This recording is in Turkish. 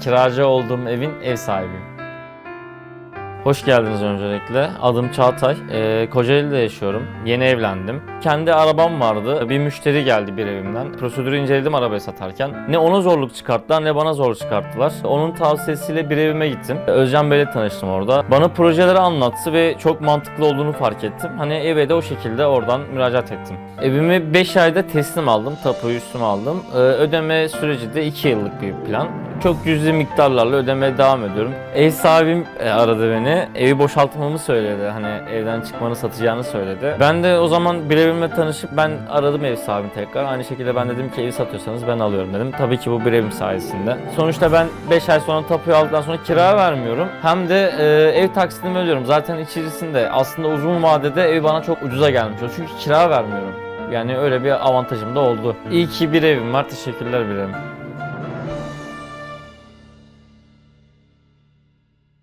Kiracı olduğum evin ev sahibiyim. Hoş geldiniz öncelikle. Adım Çağatay. Ee, Kocaeli'de yaşıyorum. Yeni evlendim. Kendi arabam vardı. Bir müşteri geldi bir evimden. Prosedürü inceledim arabayı satarken. Ne ona zorluk çıkarttılar ne bana zorluk çıkarttılar. Onun tavsiyesiyle bir evime gittim. Özcan Bey'le tanıştım orada. Bana projeleri anlattı ve çok mantıklı olduğunu fark ettim. Hani eve de o şekilde oradan müracaat ettim. Evimi 5 ayda teslim aldım. Tapuyu üstüme aldım. Ee, ödeme süreci de 2 yıllık bir plan. Çok cüzi miktarlarla ödemeye devam ediyorum. Ev sahibim e, aradı beni. Evi boşaltmamı söyledi. Hani evden çıkmanı satacağını söyledi. Ben de o zaman bir evimle tanışıp ben aradım ev sahibini tekrar. Aynı şekilde ben dedim ki evi satıyorsanız ben alıyorum dedim. Tabii ki bu bir evim sayesinde. Sonuçta ben 5 ay sonra tapuyu aldıktan sonra kira vermiyorum. Hem de e, ev taksidimi ödüyorum. Zaten içerisinde aslında uzun vadede ev bana çok ucuza gelmiş oldu. Çünkü kira vermiyorum. Yani öyle bir avantajım da oldu. İyi ki bir evim var. Teşekkürler bir evim.